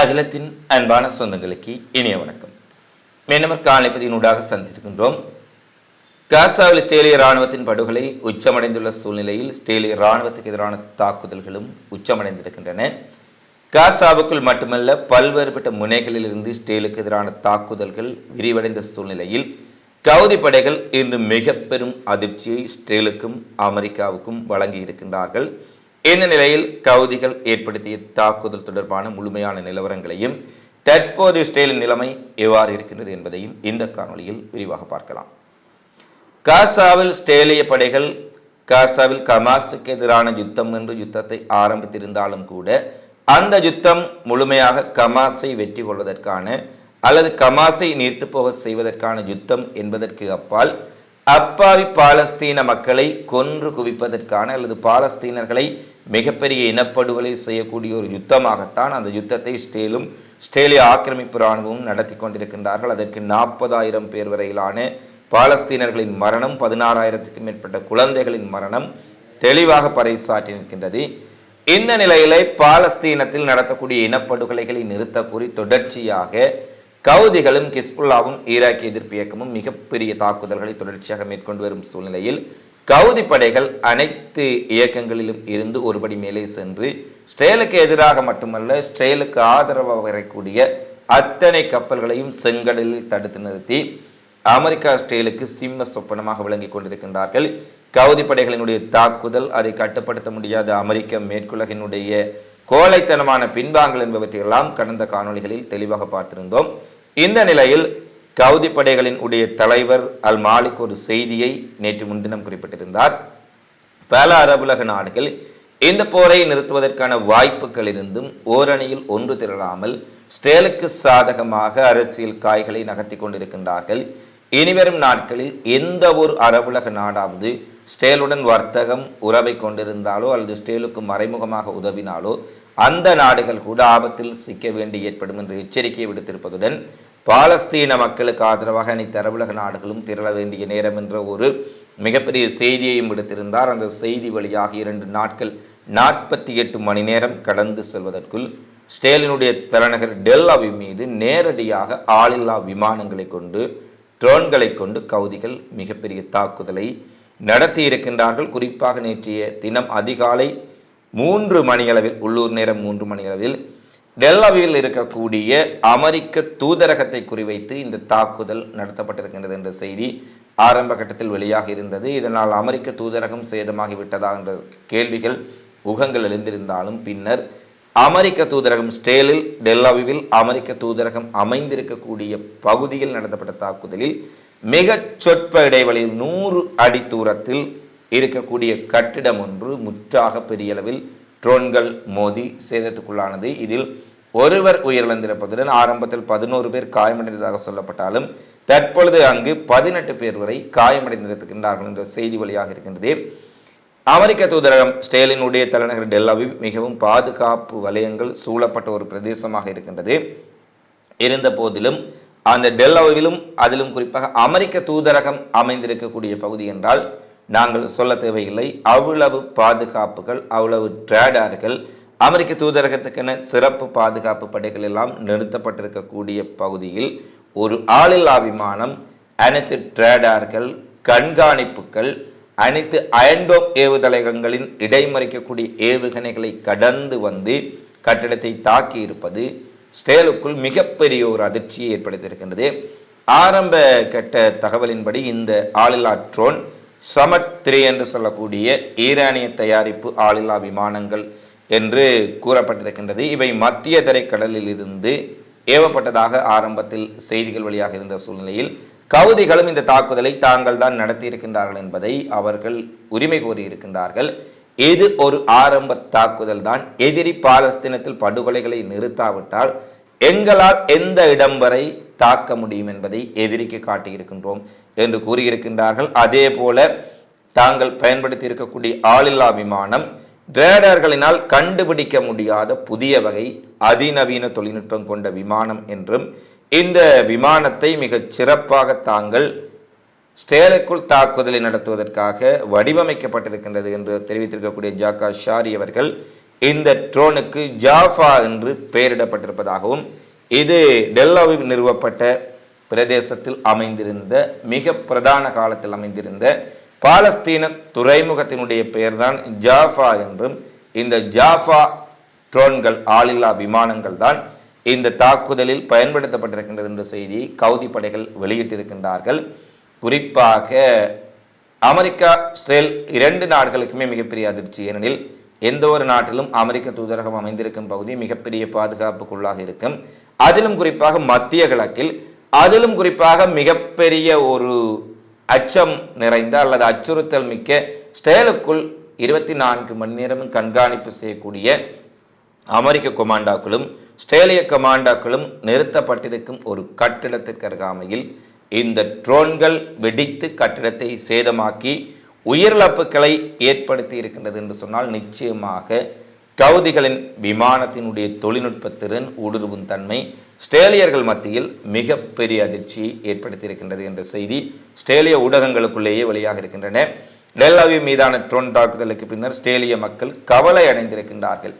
அகிலத்தின் அன்பான சொந்தங்களுக்கு இனிய வணக்கம். மீண்டும் காலைப்பதியினூடாக சந்தித்திருக்கின்றோம். காசாவில் ஸ்டேலிய இராணுவத்தின் படுகொலை உச்சமடைந்துள்ள சூழ்நிலையில் ஸ்டேலிய இராணுவத்துக்கு எதிரான தாக்குதல்களும் உச்சமடைந்திருக்கின்றன. காசாவுக்குள் மட்டுமல்ல பல்வேறுபட்ட முனைகளில் இருந்து ஸ்டேலுக்கு எதிரான தாக்குதல்கள் விரிவடைந்த சூழ்நிலையில் கவுதி படைகள் இன்று மிக பெரும் அதிர்ச்சியை ஸ்டேலுக்கும் அமெரிக்காவுக்கும் வழங்கி இருக்கின்றார்கள் இந்த நிலையில் கவுதிகள் ஏற்படுத்திய தாக்குதல் தொடர்பான முழுமையான நிலவரங்களையும் தற்போது இஸ்ரேலின் நிலைமை எவ்வாறு இருக்கின்றது என்பதையும் இந்த காணொலியில் விரிவாக பார்க்கலாம். காசாவில் ஸ்டேலிய படைகள் காசாவில் கமாஸுக்கு எதிரான யுத்தம் என்று யுத்தத்தை ஆரம்பித்திருந்தாலும் கூட அந்த யுத்தம் முழுமையாக கமாஸை வெற்றி கொள்வதற்கான அல்லது கமாஸை நீர்த்து போக செய்வதற்கான யுத்தம் என்பதற்கு அப்பால் அப்பாவி பாலஸ்தீன மக்களை கொன்று குவிப்பதற்கான அல்லது பாலஸ்தீனர்களை மிகப்பெரிய இனப்படுகொலை செய்யக்கூடிய ஒரு யுத்தமாகத்தான் அந்த யுத்தத்தை ஸ்டேலும் ஸ்டேலிய ஆக்கிரமிப்பு இராணுவமும் நடத்தி கொண்டிருக்கின்றார்கள். அதற்கு நாற்பதாயிரம் பேர் வரையிலான பாலஸ்தீனர்களின் மரணம் பதினாறாயிரத்துக்கும் மேற்பட்ட குழந்தைகளின் மரணம் தெளிவாக பறைசாற்றி நிற்கின்றது. இந்த நிலையிலே பாலஸ்தீனத்தில் நடத்தக்கூடிய இனப்படுகொலைகளை நிறுத்த கூறி தொடர்ச்சியாக கவுதிகளும் கிஸ்புல்லாவும் ஈராக் எதிர்ப்பு இயக்கமும் மிகப்பெரிய தாக்குதல்களை தொடர்ச்சியாக மேற்கொண்டு வரும் சூழ்நிலையில் கவுதி படைகள் அனைத்து இயக்கங்களிலும் இருந்து ஒருபடி மேலே சென்று ஸ்ட்ரேலுக்கு எதிராக மட்டுமல்ல ஸ்ட்ரேலுக்கு ஆதரவாக வரக்கூடிய அத்தனை கப்பல்களையும் செங்கடலில் தடுத்து நிறுத்தி அமெரிக்கா ஸ்டேலுக்கு சிம்ம சொப்பனமாக விளங்கி கொண்டிருக்கின்றார்கள். கவுதி படைகளினுடைய தாக்குதல் அதை கட்டுப்படுத்த முடியாத அமெரிக்க மேற்குலகினுடைய கோழைத்தனமான பின்வாங்கல் என்பவற்றையெல்லாம் கடந்த காணொளிகளில் தெளிவாக பார்த்திருந்தோம். இந்த நிலையில் கவுதி படைகளின் உடைய தலைவர் அல் மாலிக் ஒரு செய்தியை நேற்று முன்தினம் குறிப்பிட்டிருந்தார். பல அரபுலக நாடுகள் இந்த போரை நிறுத்துவதற்கான வாய்ப்புகள் இருந்தும் ஓரணியில் ஒன்று திரளாமல் ஸ்டேலுக்கு சாதகமாக அரசியல் காய்களை நகர்த்தி கொண்டிருக்கின்றார்கள். இனிவரும் நாட்களில் எந்த ஒரு அரபுலக நாடாவது ஸ்டேலுடன் வர்த்தகம் உறவை கொண்டிருந்தாலோ அல்லது ஸ்டேலுக்கு மறைமுகமாக உதவினாலோ அந்த நாடுகள் கூட ஆபத்தில் சிக்க வேண்டி ஏற்படும் என்று எச்சரிக்கை விடுத்திருப்பதுடன் பாலஸ்தீன மக்களுக்கு ஆதரவாக அனைத்து அரபுலக நாடுகளும் திரள வேண்டிய நேரம் என்ற ஒரு மிகப்பெரிய செய்தியையும் விடுத்திருந்தார். அந்த செய்தி வழியாக இரண்டு நாட்கள் நாற்பத்தி எட்டு மணி நேரம் கடந்து செல்வதற்குள் ஸ்டேலினுடைய தலைநகர் டெல் மீது நேரடியாக ஆளில்லா விமானங்களை கொண்டு ட்ரோன்களை கொண்டு கவுதிகள் மிகப்பெரிய தாக்குதலை நடத்தி இருக்கின்றார்கள் குறிப்பாக நேற்றைய தினம் அதிகாலை மூன்று மணியளவில் உள்ளூர் நேரம் மூன்று மணியளவில் டெல்லவியில் இருக்கக்கூடிய அமெரிக்க தூதரகத்தை குறிவைத்து இந்த தாக்குதல் நடத்தப்பட்டிருக்கின்றது என்ற செய்தி ஆரம்ப கட்டத்தில் வெளியாக இருந்தது. இதனால் அமெரிக்க தூதரகம் சேதமாகிவிட்டதா என்ற கேள்விகள் உகங்கள் எழுந்திருந்தாலும் பின்னர் அமெரிக்க தூதரகம் ஸ்டேலில் டெல்லாவிவில் அமெரிக்க தூதரகம் அமைந்திருக்கக்கூடிய பகுதியில் நடத்தப்பட்ட தாக்குதலில் மிக சொற்ப இடைவெளியில் நூறு அடி தூரத்தில் இருக்கக்கூடிய கட்டிடம் ஒன்று முற்றாக பெரிய அளவில் ட்ரோன்கள் மோதி சேதத்துக்குள்ளானது. இதில் ஒருவர் உயிரிழந்திருப்பதுடன் ஆரம்பத்தில் பதினோரு பேர் காயமடைந்ததாக சொல்லப்பட்டாலும் தற்பொழுது அங்கு பதினெட்டு பேர் வரை காயமடைந்திருக்கின்றார்கள் என்ற செய்தி வழியாக இருக்கின்றது. அமெரிக்க தூதரகம் ஸ்டேலினுடைய தலைநகர் டெல்லாவில் மிகவும் பாதுகாப்பு வலயங்கள் சூழப்பட்ட ஒரு பிரதேசமாக இருக்கின்றது. இருந்த போதிலும் அந்த டெல்லாவிலும் அதிலும் குறிப்பாக அமெரிக்க தூதரகம் அமைந்திருக்கக்கூடிய பகுதி என்றால் நாங்கள் சொல்ல தேவையில்லை. அவ்வளவு பாதுகாப்புகள் அவ்வளவு ட்ரேடார்கள் அமெரிக்க தூதரகத்துக்கென சிறப்பு பாதுகாப்பு படைகள் எல்லாம் நிறுத்தப்பட்டிருக்கக்கூடிய பகுதியில் ஒரு ஆளில்லா விமானம் அனைத்து ட்ரேடார்கள் கண்காணிப்புகள் அனைத்து அயன்டோப் ஏவுதலகங்களின் இடைமறிக்கக்கூடிய ஏவுகணைகளை கடந்து வந்து கட்டிடத்தை தாக்கி இருப்பது ஸ்டேலுக்குள் மிகப்பெரிய ஒரு அதிர்ச்சியை ஏற்படுத்தியிருக்கின்றது. ஆரம்ப கட்ட தகவலின்படி இந்த ஆளில்லா ட்ரோன் சமட் த்ரீ என்று சொல்லக்கூடிய ஈரானிய தயாரிப்பு ஆளில்லா விமானங்கள் என்று கூறப்பட்டிருக்கின்றது. இவை மத்திய தரைக்கடலில் இருந்து ஏவப்பட்டதாக ஆரம்பத்தில் செய்திகள் வழியாக இருந்த சூழ்நிலையில் சவுதிகளும் இந்த தாக்குதலை தாங்கள் தான் நடத்தியிருக்கின்றார்கள் என்பதை அவர்கள் உரிமை கோரியிருக்கின்றார்கள். இது ஒரு ஆரம்ப தாக்குதல் தான். எதிரி பாலஸ்தீனத்தில் படுகொலைகளை நிறுத்தாவிட்டால் எங்களால் எந்த இடம் வரை தாக்க முடியும் என்பதை எதிரிக்கு காட்டியிருக்கின்றோம் என்று கூறியிருக்கின்றார்கள். அதே போல தாங்கள் பயன்படுத்தி இருக்கக்கூடிய ஆளில்லா விமானம் ரேடர்களினால் கண்டுபிடிக்க முடியாத புதிய வகை அதிநவீன தொழில்நுட்பம் கொண்ட விமானம் என்றும் இந்த விமானத்தை மிகச் சிறப்பாக தாங்கள் ஸ்டேலுக்குள் தாக்குதலை நடத்துவதற்காக வடிவமைக்கப்பட்டிருக்கின்றது என்று தெரிவித்திருக்கக்கூடிய ஜாக்கா ஷாரி அவர்கள் இந்த ட்ரோனுக்கு ஜாஃபா என்று பெயரிடப்பட்டிருப்பதாகவும் இது டெல்லாவில் நிறுவப்பட்ட பிரதேசத்தில் அமைந்திருந்த மிக பிரதான காலத்தில் அமைந்திருந்த பாலஸ்தீன துறைமுகத்தினுடைய பெயர்தான் ஜாஃபா என்றும் இந்த ஜாஃபா ட்ரோன்கள் ஆளில்லா விமானங்கள் தான் இந்த தாக்குதலில் பயன்படுத்தப்பட்டிருக்கின்றது என்ற செய்தியை கவுதி படைகள் வெளியிட்டிருக்கின்றார்கள். குறிப்பாக அமெரிக்கா இஸ்ரேல் இரண்டு நாடுகளுக்குமே மிகப்பெரிய அதிர்ச்சி. ஏனெனில் எந்த ஒரு நாட்டிலும் அமெரிக்க தூதரகம் அமைந்திருக்கும் பகுதி மிகப்பெரிய பாதுகாப்புக்குள்ளாக இருக்கும். அதிலும் குறிப்பாக மத்திய கிழக்கில் அதிலும் குறிப்பாக மிகப்பெரிய ஒரு அச்சம் நிறைந்த அல்லது அச்சுறுத்தல் மிக்க ஸ்டேலுக்குள் இருபத்தி நான்கு மணி நேரமும் கண்காணிப்பு செய்யக்கூடிய அமெரிக்க கொமாண்டாக்களும் ஸ்ட்ரேலிய கமாண்டாக்களும் நிறுத்தப்பட்டிருக்கும் ஒரு கட்டிடத்திற்கு அருகாமையில் இந்த ட்ரோன்கள் வெடித்து கட்டிடத்தை சேதமாக்கி உயிரிழப்புகளை ஏற்படுத்தி இருக்கின்றது என்று சொன்னால் நிச்சயமாக கவுதிகளின் விமானத்தினுடைய தொழில்நுட்ப திறன் ஊடுருவும் தன்மை ஸ்ட்ரேலியர்கள் மத்தியில் மிகப்பெரிய அதிர்ச்சியை ஏற்படுத்தி இருக்கின்றது என்ற செய்தி ஸ்ட்ரேலிய ஊடகங்களுக்குள்ளேயே வெளியாக இருக்கின்றன. டெல்லாவி மீதான ட்ரோன் தாக்குதலுக்கு பின்னர் ஸ்ட்ரேலிய மக்கள் கவலை அடைந்திருக்கின்றார்கள்.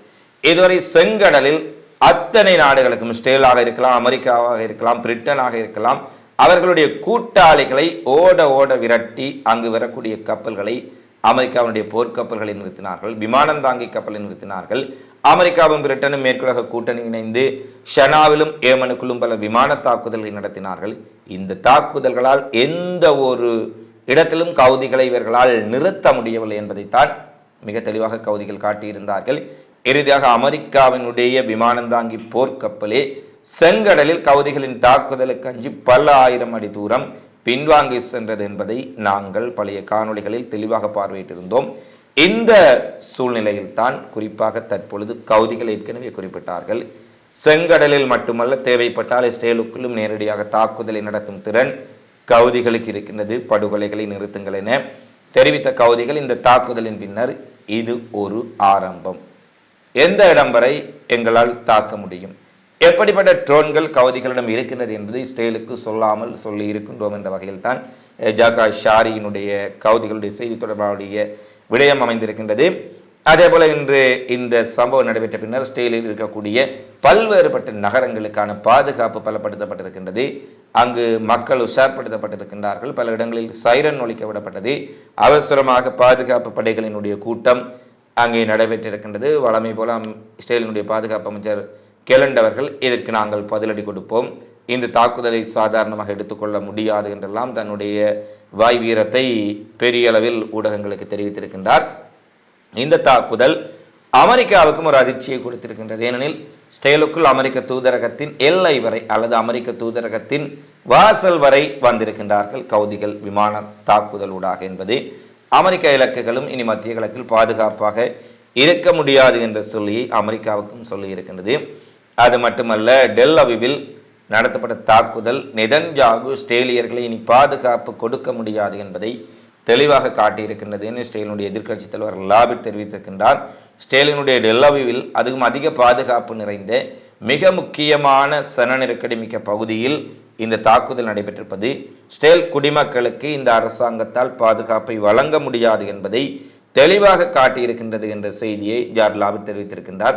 இதுவரை செங்கடலில் அத்தனை நாடுகளுக்கும் ஸ்டேலாக இருக்கலாம் அமெரிக்காவாக இருக்கலாம் பிரிட்டனாக இருக்கலாம் அவர்களுடைய கூட்டாளிகளை ஓட ஓட விரட்டி அங்கு வரக்கூடிய கப்பல்களை அமெரிக்காவினுடைய போர்க்கப்பல்களை நிறுத்தினார்கள் விமானம் தாங்கி கப்பலை நிறுத்தினார்கள். அமெரிக்காவும் பிரிட்டனும் மேற்குலக கூட்டணி இணைந்து ஷனாவிலும் ஏமனுக்குள்ளும் பல விமான தாக்குதல்களை நடத்தினார்கள். இந்த தாக்குதல்களால் எந்த ஒரு இடத்திலும் கவுதிகளை இவர்களால் நிறுத்த முடியவில்லை என்பதைத்தான் மிக தெளிவாக கவுதிகள் காட்டியிருந்தார்கள். இறுதியாக அமெரிக்காவினுடைய விமானந்தாங்கி போர்க்கப்பலே செங்கடலில் கவுதிகளின் தாக்குதலுக்கு அஞ்சி பல ஆயிரம் அடி தூரம் பின்வாங்கி சென்றது என்பதை நாங்கள் பழைய காணொளிகளில் தெளிவாக பார்வையிட்டிருந்தோம். இந்த சூழ்நிலையில்தான் குறிப்பாக தற்பொழுது கவுதிகள் ஏற்கனவே குறிப்பிட்டார்கள். செங்கடலில் மட்டுமல்ல தேவைப்பட்டால் இஸ்ரேலுக்குள்ளும் நேரடியாக தாக்குதலை நடத்தும் திறன் கவுதிகளுக்கு இருக்கின்றது. படுகொலைகளை நிறுத்துங்கள் என தெரிவித்த கவுதிகள் இந்த தாக்குதலின் பின்னர் இது ஒரு ஆரம்பம். எந்த இடம் வரை எங்களால் தாக்க முடியும்? எப்படிப்பட்ட ட்ரோன்கள் கவுதிகளிடம் இருக்கின்றது என்பது இஸ்ரேலுக்கு சொல்லாமல் சொல்லி இருக்கின்றோம் என்ற வகையில் தான் ஜாகா ஷாரியினுடைய கவுதிகளுடைய செய்தி தொடர்பாளுடைய விடயம் அமைந்திருக்கின்றது. அதே போல இன்று இந்த சம்பவம் நடைபெற்ற பின்னர் ஸ்டெயிலில் இருக்கக்கூடிய பல்வேறுபட்ட நகரங்களுக்கான பாதுகாப்பு பலப்படுத்தப்பட்டிருக்கின்றது. அங்கு மக்கள் உஷார்படுத்தப்பட்டிருக்கின்றார்கள். பல இடங்களில் சைரன் ஒழிக்க விடப்பட்டது. அவசரமாக பாதுகாப்பு படைகளினுடைய கூட்டம் அங்கே நடைபெற்றிருக்கின்றது. வளமை போல இஸ்ரேலினுடைய பாதுகாப்பு அமைச்சர் கெலண்டவர்கள் இதற்கு நாங்கள் பதிலடி கொடுப்போம். இந்த தாக்குதலை சாதாரணமாக எடுத்துக்கொள்ள முடியாது என்றெல்லாம் தன்னுடைய வாய் வீரத்தை பெரிய அளவில் ஊடகங்களுக்கு தெரிவித்திருக்கின்றார். இந்த தாக்குதல் அமெரிக்காவுக்கும் ஒரு அதிர்ச்சியை கொடுத்திருக்கின்றது. ஏனெனில் ஸ்டேலுக்குள் அமெரிக்க தூதரகத்தின் எல்லை வரை அல்லது அமெரிக்க தூதரகத்தின் வாசல் வரை வந்திருக்கின்றார்கள் கவுதிகள் விமான தாக்குதலூடாக என்பது. அமெரிக்க இலக்குகளும் இனி மத்திய கிழக்கில் பாதுகாப்பாக இருக்க முடியாது என்ற சொல்லி அமெரிக்காவுக்கும் சொல்லி இருக்கின்றது. அது மட்டுமல்ல டெல் அவிவில் நடத்தப்பட்ட தாக்குதல் நெதன்ஜாகு ஸ்டேலியர்களை இனி பாதுகாப்பு கொடுக்க முடியாது என்பதை தெளிவாக காட்டியிருக்கின்றது என்று ஸ்டேலினுடைய எதிர்க்கட்சித் தலைவர் லாபிட் தெரிவித்திருக்கின்றார். ஸ்டேலினுடைய டெல்லவிவில் அதுவும் அதிக பாதுகாப்பு நிறைந்த மிக முக்கியமான சன நெருக்கடி மிக்க பகுதியில் இந்த தாக்குதல் நடைபெற்றிருப்பது ஸ்டேல் குடிமக்களுக்கு இந்த அரசாங்கத்தால் பாதுகாப்பை வழங்க முடியாது என்பதை தெளிவாக காட்டியிருக்கின்றது என்ற செய்தியை ஜார்லாவில் தெரிவித்திருக்கின்றார்.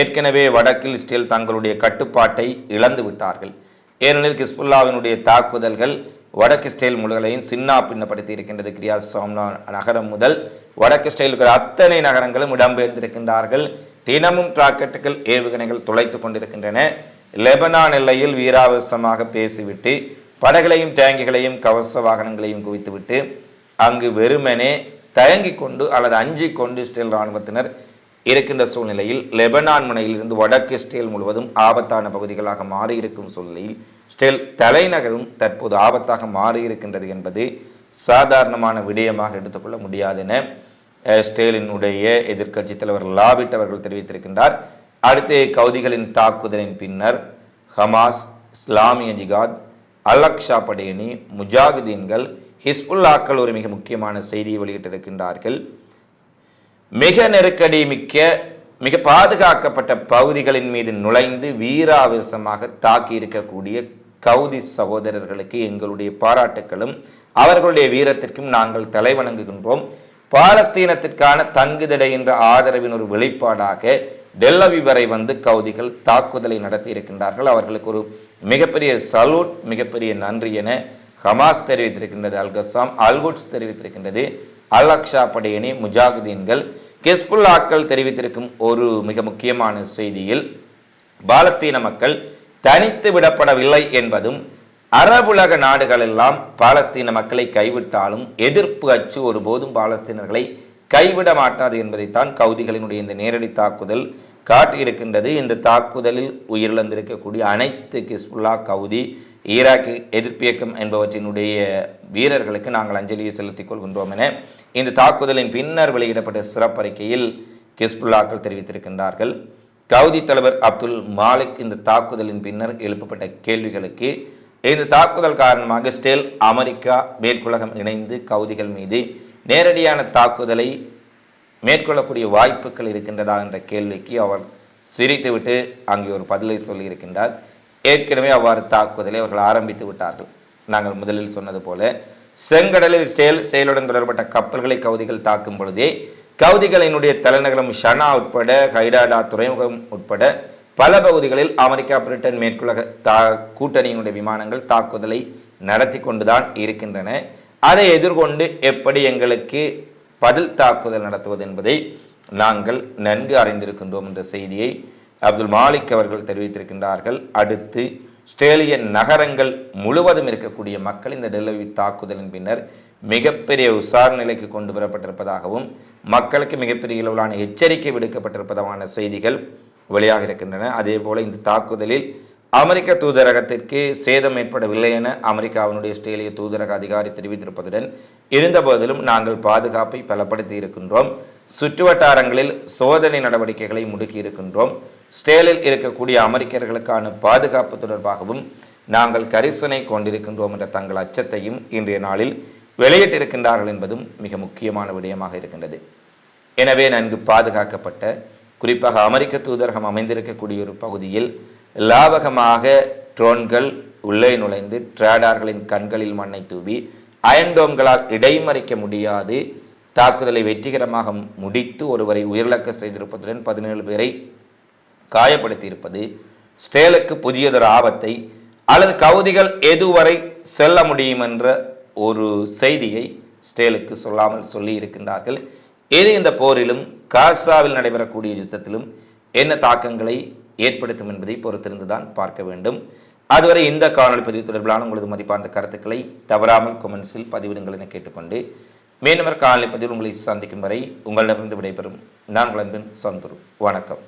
ஏற்கனவே வடக்கில் ஸ்டேல் தங்களுடைய கட்டுப்பாட்டை இழந்து விட்டார்கள். ஏனெனில் கிஸ்புல்லாவினுடைய தாக்குதல்கள் வடக்கு ஸ்டைல் முழுகளையும் சின்னா பின்னப்படுத்தி இருக்கின்றது. கிரியா சோம்னா நகரம் முதல் வடக்கு ஸ்டைலுக்கு அத்தனை நகரங்களும் இடம்பெயர்ந்திருக்கின்றார்கள். தினமும் ராக்கெட்டுகள் ஏவுகணைகள் துளைத்து கொண்டிருக்கின்றன. லெபனான் எல்லையில் வீராவசமாக பேசிவிட்டு படகுகளையும் டேங்கிகளையும் கவச வாகனங்களையும் குவித்துவிட்டு அங்கு வெறுமனே தயங்கிக் கொண்டு அல்லது அஞ்சிக் கொண்டு இஸ்ரேல் இராணுவத்தினர் இருக்கின்ற சூழ்நிலையில் லெபனான் முனையிலிருந்து வடக்கு இஸ்ரேல் முழுவதும் ஆபத்தான பகுதிகளாக மாறியிருக்கும் சூழ்நிலையில் ஸ்டேல் தலைநகரும் தற்போது ஆபத்தாக மாறியிருக்கின்றது என்பது சாதாரணமான விடயமாக எடுத்துக்கொள்ள முடியாது என அஹ், ஸ்டேலினுடைய எதிர்க்கட்சித் தலைவர் லாபிட் அவர்கள் தெரிவித்திருக்கின்றார். அடுத்து கவுதிகளின் தாக்குதலின் பின்னர் ஹமாஸ் இஸ்லாமிய ஜிகாத் அலக்ஷா படையணி முஜாகுதீன்கள் ஹிஸ்புல்லாக்கள் ஒரு மிக முக்கியமான செய்தியை வெளியிட்டிருக்கின்றார்கள். மிக நெருக்கடி மிக்க மிக பாதுகாக்கப்பட்ட பகுதிகளின் மீது நுழைந்து வீராவேசமாக தாக்கி இருக்கக்கூடிய கவுதி சகோதரர்களுக்கு எங்களுடைய பாராட்டுக்களும் அவர்களுடைய வீரத்திற்கும் நாங்கள் தலைவணங்குகின்றோம் பாலஸ்தீனத்திற்கான தங்குதடை என்ற ஆதரவின் ஒரு வெளிப்பாடாக டெல்லவி வரை வந்து கவுதிகள் தாக்குதலை நடத்தி இருக்கின்றார்கள். அவர்களுக்கு ஒரு மிகப்பெரிய சலூட் மிகப்பெரிய நன்றி என ஹமாஸ் தெரிவித்திருக்கின்றது அல்கசாம் அல்குட்ஸ் தெரிவித்திருக்கின்றது. அல் அக்ஷா படையணி முஜாகுதீன்கள் கெஸ்புல்லாக்கள் தெரிவித்திருக்கும் ஒரு மிக முக்கியமான செய்தியில் பாலஸ்தீன மக்கள் தனித்து விடப்படவில்லை என்பதும் அரபுலக நாடுகளெல்லாம் பாலஸ்தீன மக்களை கைவிட்டாலும் எதிர்ப்பு அச்சு ஒருபோதும் பாலஸ்தீனர்களை கைவிட மாட்டாது என்பதைத்தான் கவுதிகளினுடைய இந்த நேரடி தாக்குதல் காட்டியிருக்கின்றது. இந்த தாக்குதலில் உயிரிழந்திருக்கக்கூடிய அனைத்து கிஸ்புல்லா கவுதி ஈராக் எதிர்ப்பு இயக்கம் என்பவற்றினுடைய வீரர்களுக்கு நாங்கள் அஞ்சலியை செலுத்திக் கொள்கின்றோம் என இந்த தாக்குதலின் பின்னர் வெளியிடப்பட்ட சிறப்பறிக்கையில் கிஸ்புல்லாக்கள் தெரிவித்திருக்கின்றார்கள். கவுதி தலைவர் அப்துல் மாலிக் இந்த தாக்குதலின் பின்னர் எழுப்பப்பட்ட கேள்விகளுக்கு இந்த தாக்குதல் காரணமாக ஸ்டேல் அமெரிக்கா மேற்குலகம் இணைந்து கவுதிகள் மீது நேரடியான தாக்குதலை மேற்கொள்ளக்கூடிய வாய்ப்புகள் இருக்கின்றதா என்ற கேள்விக்கு அவர் சிரித்துவிட்டு அங்கே ஒரு பதிலை சொல்லியிருக்கின்றார். ஏற்கனவே அவ்வாறு தாக்குதலை அவர்கள் ஆரம்பித்து விட்டார்கள். நாங்கள் முதலில் சொன்னது போல செங்கடலில் செயல் ஸ்டேலுடன் தொடர்பட்ட கப்பல்களை கவுதிகள் தாக்கும் பொழுதே கவுதிகளினுடைய தலைநகரம் ஷனா உட்பட ஹைடாடா துறைமுகம் உட்பட பல பகுதிகளில் அமெரிக்கா பிரிட்டன் மேற்குலக தா கூட்டணியினுடைய விமானங்கள் தாக்குதலை நடத்தி கொண்டுதான் இருக்கின்றன. அதை எதிர்கொண்டு எப்படி எங்களுக்கு பதில் தாக்குதல் நடத்துவது என்பதை நாங்கள் நன்கு அறிந்திருக்கின்றோம் என்ற செய்தியை அப்துல் மாலிக் அவர்கள் தெரிவித்திருக்கின்றார்கள். அடுத்து ஆஸ்திரேலிய நகரங்கள் முழுவதும் இருக்கக்கூடிய மக்கள் இந்த டெல்லவி தாக்குதலின் பின்னர் மிகப்பெரிய உசார் நிலைக்கு கொண்டு வரப்பட்டிருப்பதாகவும் மக்களுக்கு மிகப்பெரிய அளவிலான எச்சரிக்கை விடுக்கப்பட்டிருப்பதான செய்திகள் வெளியாக இருக்கின்றன அதே போல இந்த தாக்குதலில் அமெரிக்க தூதரகத்திற்கு சேதம் ஏற்படவில்லை என அமெரிக்காவினுடைய ஆஸ்திரேலிய தூதரக அதிகாரி தெரிவித்திருப்பதுடன் இருந்தபோதிலும் நாங்கள் பாதுகாப்பை பலப்படுத்தி இருக்கின்றோம் சுற்றுவட்டாரங்களில் சோதனை நடவடிக்கைகளை முடுக்கி இருக்கின்றோம் ஸ்டேலில் இருக்கக்கூடிய அமெரிக்கர்களுக்கான பாதுகாப்பு தொடர்பாகவும் நாங்கள் கரிசனை கொண்டிருக்கின்றோம் என்ற தங்கள் அச்சத்தையும் இன்றைய நாளில் வெளியிட்டிருக்கின்றார்கள் என்பதும் மிக முக்கியமான விடயமாக இருக்கின்றது. எனவே நன்கு பாதுகாக்கப்பட்ட குறிப்பாக அமெரிக்க தூதரகம் அமைந்திருக்கக்கூடிய ஒரு பகுதியில் லாவகமாக ட்ரோன்கள் உள்ளே நுழைந்து ட்ரேடார்களின் கண்களில் மண்ணை தூவி அயன்டோம்களால் இடைமறிக்க முடியாது. தாக்குதலை வெற்றிகரமாக முடித்து ஒருவரை உயிரிழக்க செய்திருப்பதுடன் பதினேழு பேரை காயப்படுத்தியிருப்பது ஸ்டேலுக்கு புதியதொரு ஆபத்தை அல்லது கவுதிகள் எதுவரை செல்ல முடியும் என்ற ஒரு செய்தியை ஸ்டேலுக்கு சொல்லாமல் சொல்லி இருக்கின்றார்கள் இது இந்த போரிலும் காசாவில் நடைபெறக்கூடிய யுத்தத்திலும் என்ன தாக்கங்களை ஏற்படுத்தும் என்பதை பொறுத்திருந்துதான் பார்க்க வேண்டும். அதுவரை இந்த காணொலி பதிவு தொடர்பிலான உங்களது மதிப்பார்ந்த கருத்துக்களை தவறாமல் கொமெண்ட்ஸில் பதிவிடுங்கள் என கேட்டுக்கொண்டு மேலும் காணொலி பதிவில் உங்களை சந்திக்கும் வரை உங்களிடமிருந்து விடைபெறும். நான் உங்கள் அன்பின் சந்துரு. வணக்கம்.